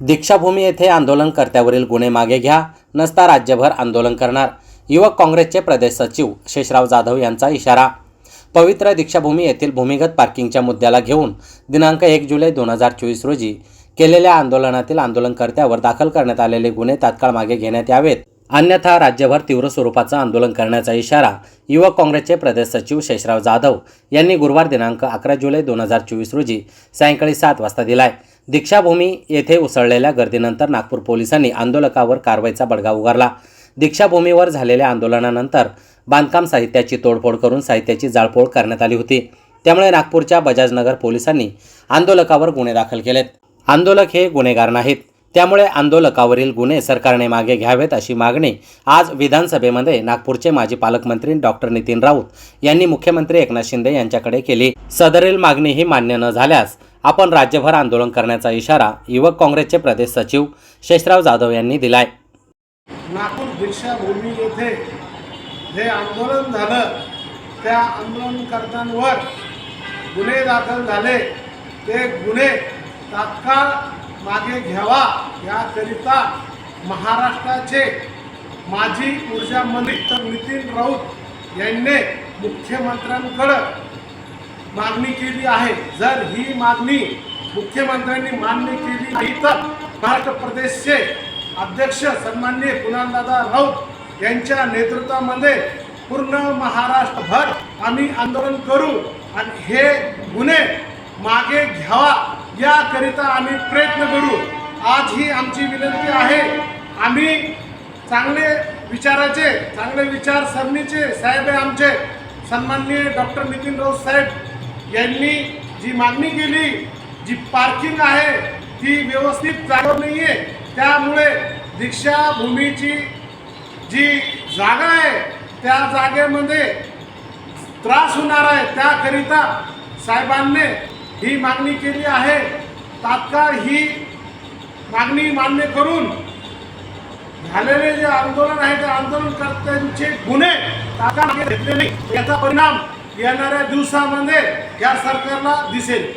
दीक्षाभूमी येथे आंदोलनकर्त्यावरील गुन्हे मागे घ्या नसता राज्यभर आंदोलन करणार. युवक काँग्रेसचे प्रदेश सचिव शेषराव जाधव यांचा इशारा. पवित्र दीक्षाभूमी येथील भूमिगत पार्किंगच्या मुद्द्याला घेऊन दिनांक एक जुलै दोन हजार चोवीस रोजी केलेल्या आंदोलनातील आंदोलनकर्त्यावर दाखल करण्यात आलेले गुन्हे तात्काळ मागे घेण्यात यावेत. अन्यथा राज्यभर तीव्र स्वरूपाचं आंदोलन करण्याचा इशारा युवक काँग्रेसचे प्रदेश सचिव शेषराव जाधव यांनी गुरुवार दिनांक अकरा जुलै दोन हजार चोवीस रोजी सायंकाळी सात वाजता दिलाय. दीक्षाभूमी येथे उसळलेल्या गर्दीनंतर नागपूर पोलिसांनी आंदोलकावर कारवाईचा बडगा उगारला. दीक्षाभूमीवर झालेल्या आंदोलनानंतर बांधकाम साहित्याची तोडफोड करून साहित्याची जाळपोळ करण्यात आली होती. त्यामुळे नागपूरच्या बजाजनगर पोलिसांनी आंदोलकावर गुन्हे दाखल केलेत. आंदोलक हे गुन्हेगार नाहीत. त्यामुळे आंदोलकावरील गुन्हे सरकारने मागे घ्यावेत अशी मागणी आज विधानसभेमध्ये नागपूरचे माजी पालकमंत्री डॉक्टर नितीन राऊत यांनी मुख्यमंत्री एकनाथ शिंदे यांच्याकडे केली. सदरील मागणी ही मान्य न झाल्यास आपण राज्यभर आंदोलन करण्याचा इशारा युवक काँग्रेसचे प्रदेश सचिव शेषराव जाधव यांनी दिलाय. नागपूर दीक्षाभूमी येथे जे आंदोलन झालं त्या आंदोलनकर्त्यांवर गुन्हे दाखल झाले. ते गुन्हे तात्काळ मागे घ्यावा याकरिता महाराष्ट्राचे माजी ऊर्जा मंत्री तर नितीन राऊत यांनी मुख्यमंत्र्यांकडं मागणी केली आहे. जर ही मागणी मुख्यमंत्र्यांनी मान्य केली नाही तर महाराष्ट्र प्रदेशचे अध्यक्ष सन्माननीय कुणालदादा राऊत यांच्या नेतृत्वामध्ये पूर्ण महाराष्ट्रभर आम्ही आंदोलन करू आणि हे गुन्हे मागे घ्यावा याकरिता आम्ही प्रयत्न करू. आज ही आमची विनंती आहे. आम्ही चांगले विचाराचे चांगले विचारसरणीचे साहेब आमचे. सन्माननीय डॉक्टर नितीन राऊत साहेब यांनी जी मागणी केली जी पार्किंग आहे ती व्यवस्थित जागा नाही आहे त्यामुळे दीक्षाभूमीची जी जागा आहे त्या जागेमध्ये त्रास होणार आहे. त्याकरिता साहेबांनी ही मागणी केली आहे. तात्काळ ही मागणी मान्य करून झालेले जे आंदोलन आहे त्या आंदोलनकर्त्यांचे गुन्हे तात्काळ घेतले नाही. याचा परिणाम येणाऱ्या दिवसामध्ये या सरकारला दिसेल.